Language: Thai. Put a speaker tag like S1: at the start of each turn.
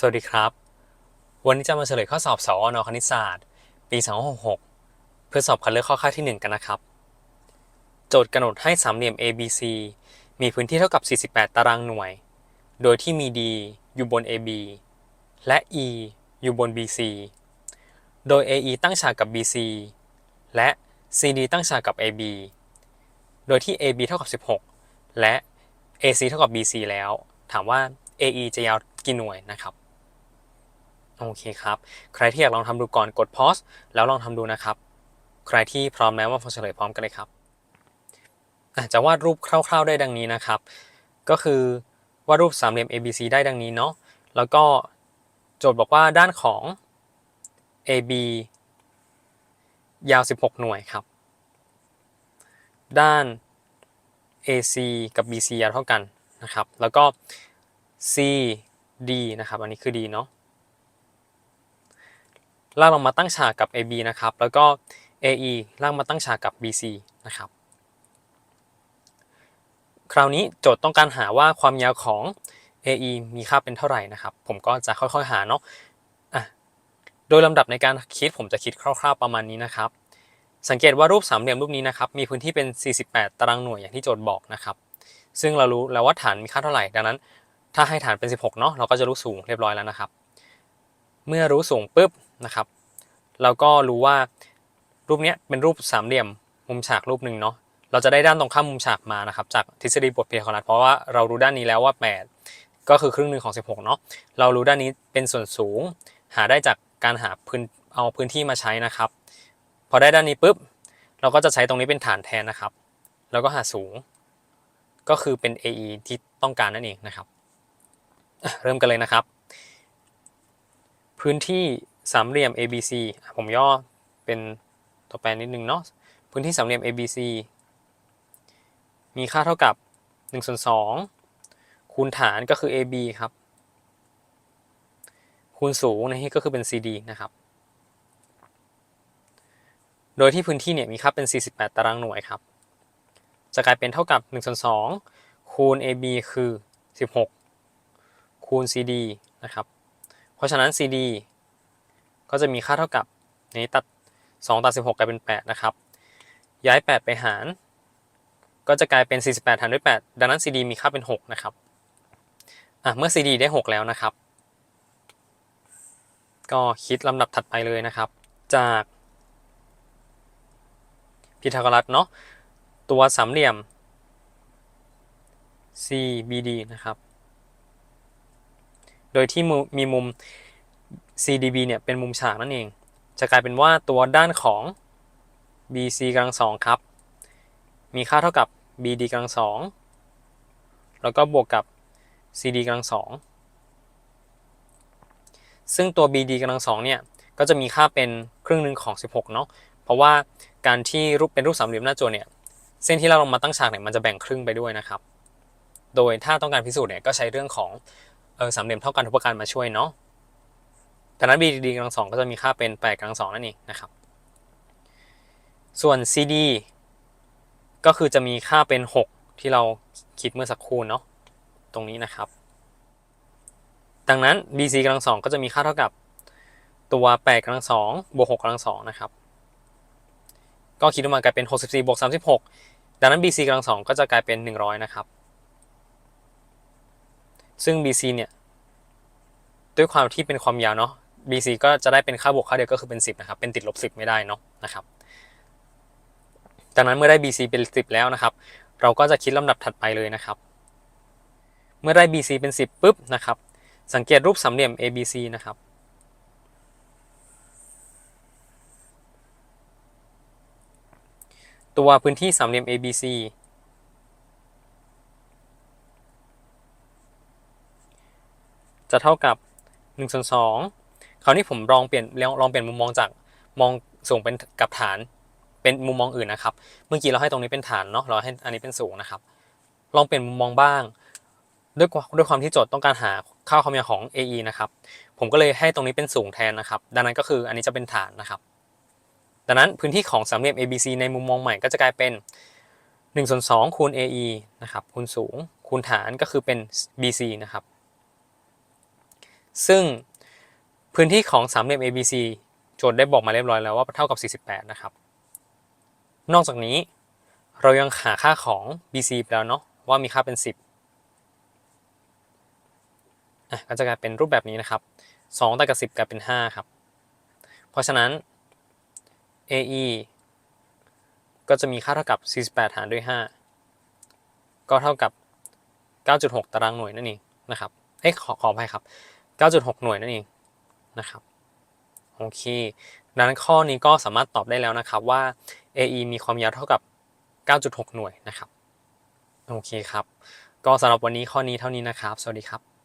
S1: สวัสดีครับ วันนี้จะมาเฉลยข้อสอบสอนคณิตศาสตร์ ปี 2566 เพื่อสอบคัดเลือกข้อค่าที่ 1 กันนะครับ โจทย์กำหนดให้สามเหลี่ยม ABC มีพื้นที่เท่ากับ 48 ตารางหน่วย โดยที่มี D อยู่บน AB และ E อยู่บน BC โดย AE ตั้งฉากกับ BC และ CD ตั้งฉากกับ AB โดยที่ AB เท่ากับ 16 และ AC เท่ากับ BC แล้ว ถามว่า AE จะยาวกี่หน่วยนะครับ โอเคครับ ใครที่อยากลองทำดูก่อนกด pause แล้วลองทำดูนะครับ ใครที่พร้อมแล้วมาฟังเฉลยพร้อมกันเลยครับอะจะวาดรูปคร่าว ๆ ได้ดังนี้นะครับ ก็คือวาดรูปสามเหลี่ยม ABC ได้ดังนี้เนาะ แล้วก็โจทย์บอกว่าด้านของ AB ยาว 16 หน่วยครับ ด้าน AC กับ BC ยาวเท่ากันนะครับ แล้วก็ CD นะครับ อันนี้คือ D เนาะ ลากลงมาตั้งฉากกับ AB นะครับ แล้วก็ AE ลากมาตั้งฉากกับ BC นะครับ คราวนี้โจทย์ต้องการหาว่าความยาวของ AE มีค่าเป็นเท่าไหร่นะครับ ผมก็จะค่อยๆหาเนาะะโดยลำดับในการคิดผมจะคิดคร่าวๆประมาณนี้นะครับ สังเกตว่ารูปสามเหลี่ยมรูปนี้นะครับ มีพื้นที่เป็น 48 ตารางหน่วยอย่างที่โจทย์บอกนะครับ ซึ่งเรารู้แล้วว่าฐานมีค่าเท่าไหร่ ดังนั้น ถ้าให้ฐานเป็น 16 เนาะ เราก็จะรู้สูงเรียบร้อยแล้วนะครับ เมื่อรู้สูงปุ๊บ นะครับเราก็รู้ว่ารูปนี้เป็นรูปสามเหลี่ยมมุมฉากรูปหนึ่งเนาะเราจะได้ด้านตรงข้ามมุมฉากมานะครับจากทฤษฎีบทเพียคอนัทเพราะว่าเรารู้ด้านนี้แล้วว่า 8 ก็คือครึ่งหนึ่งของ 16เนาะเรารู้ด้านนี้เป็นส่วนสูง หาได้จากการหาพื้นเอาพื้นที่มาใช้นะครับ พอได้ด้านนี้ปุ๊บเราก็จะใช้ตรงนี้เป็นฐานแทนนะครับ แล้วก็หาสูง ก็คือเป็น AE ที่ต้องการนั่นเองนะครับ เริ่มกันเลยนะครับ พื้นที่ สามเหลี่ยม ABC ผมย่อเป็นตัวแปรนิดนึงเนาะพื้นที่สามเหลี่ยม ABC มีค่าเท่ากับ1ส่วน2คูณฐานก็คือ AB ครับ คูณสูงในที่ก็คือเป็น CD นะครับ โดยที่พื้นที่เนี่ยมีค่าเป็น 48 ตารางหน่วยครับ จะกลายเป็นเท่ากับ1ส่วน2คูณ AB คือ 16 คูณ CD นะครับ เพราะฉะนั้น CD ก็จะมีค่าเท่ากับนี้ตัด 2 ตัด 16 กลายเป็น 8 นะครับ ย้าย 8 ไปหาร ก็จะกลายเป็น 48 หารด้วย 8 ดังนั้น CD มีค่าเป็น 6 นะครับอะเมื่อ CD ได้ 6 แล้วนะครับ ก็คิดลำดับถัดไปเลยนะครับ จากพีทาโกรัสเนาะตัวสามเหลี่ยม CBD นะครับ โดยที่มีมุม CDB เนี่ยเป็นมุมฉากนั่นเอง จะกลายเป็นว่าตัวด้านของ BC กำลังสองครับ มีค่าเท่ากับ BD กำลังสองแล้วก็บวกกับ CD กำลังสองซึ่งตัว BD กำลังสองเนี่ยก็จะมีค่าเป็นครึ่งหนึ่งของ 16 เนาะเพราะว่าการที่รูปเป็นรูปสามเหลี่ยมหน้าจั่วเนี่ยเส้นที่เราลงมาตั้งฉากเนี่ยมันจะแบ่งครึ่งไปด้วยนะครับ โดยถ้าต้องการพิสูจน์เนี่ยก็ใช้เรื่องของเออสามเหลี่ยมเท่ากันทุกประการมาช่วยเนาะ ดังนั้น BD กำลังสองก็จะมีค่าเป็น8กำลังสองนั่นเองนะครับ ส่วน CD ก็คือจะมีค่าเป็น 6 ที่เราคิดเมื่อสักครู่เนาะตรงนี้นะครับ ดังนั้น BC กำลังสองก็จะมีค่าเท่ากับตัว8กำลังสองบวก6กำลังสองนะครับ ก็คิดออกมากลายเป็น 64บวก36 ดังนั้น BC กำลังสองก็จะกลายเป็น 100 นะครับ ซึ่ง BC เนี่ย ด้วยความที่เป็นความยาวเนาะ BC ก็จะได้เป็นค่าบวกค่าเดียวก็คือเป็น 10 นะครับ เป็นติดลบ 10 ไม่ได้เนาะนะครับดังนั้นเมื่อได้ BC เป็น 10 แล้วนะครับ เราก็จะคิดลำดับถัดไปเลยนะครับ เมื่อได้ BC เป็น 10ปุ๊บนะครับ สังเกตรูปสามเหลี่ยม ABC นะครับตัวพื้นที่สามเหลี่ยม ABC จะเท่ากับ1ส่วน2 คราวนี้ผมลองเปลี่ยนลองเปลี่ยนมุมมองจากมองสูงเป็นกับฐานเป็นมุมมองอื่นนะครับ เมื่อกี้เราให้ตรงนี้เป็นฐานเนาะเราให้อันนี้เป็นสูงนะครับ ลองเปลี่ยนมุมมองบ้าง ด้วยด้วยความที่โจทย์ต้องการหาค่าความยาวของ AE นะครับ ผมก็เลยให้ตรงนี้เป็นสูงแทนนะครับ ดังนั้นก็คืออันนี้จะเป็นฐานนะครับ ดังนั้นพื้นที่ของสามเหลี่ยม ABC ในมุมมองใหม่ก็จะกลายเป็น1ส่วน2คูณ AE นะครับคูณสูงคูณฐานก็คือเป็น BC นะครับ ซึ่ง พื้นที่ของสามเหลี่ยม ABC โจทย์ได้บอกมาเรียบร้อยแล้วว่าเท่ากับ 48 นะครับ นอกจากนี้เรายังหาค่าของ BC ไปแล้วเนาะว่ามีค่าเป็น 10อะก็จะกลายเป็นรูปแบบนี้นะครับ2แต่กับ 10 กลายเป็น 5 ครับ เพราะฉะนั้น AE ก็จะมีค่าเท่ากับ 48 หารด้วย 5 ก็เท่ากับ 9.6 ตารางหน่วยนั่นเองนะครับ เอ้ขอขออภัยครับ 9.6 หน่วยนั่นเอง นะครับโอเคดังนั้นข้อนี้ก็สามารถตอบได้แล้วนะครับว่า AE มีความยาวเท่ากับ 9.6 หน่วยนะครับโอเคครับ ก็สำหรับวันนี้ข้อนี้เท่านี้นะครับ สวัสดีครับ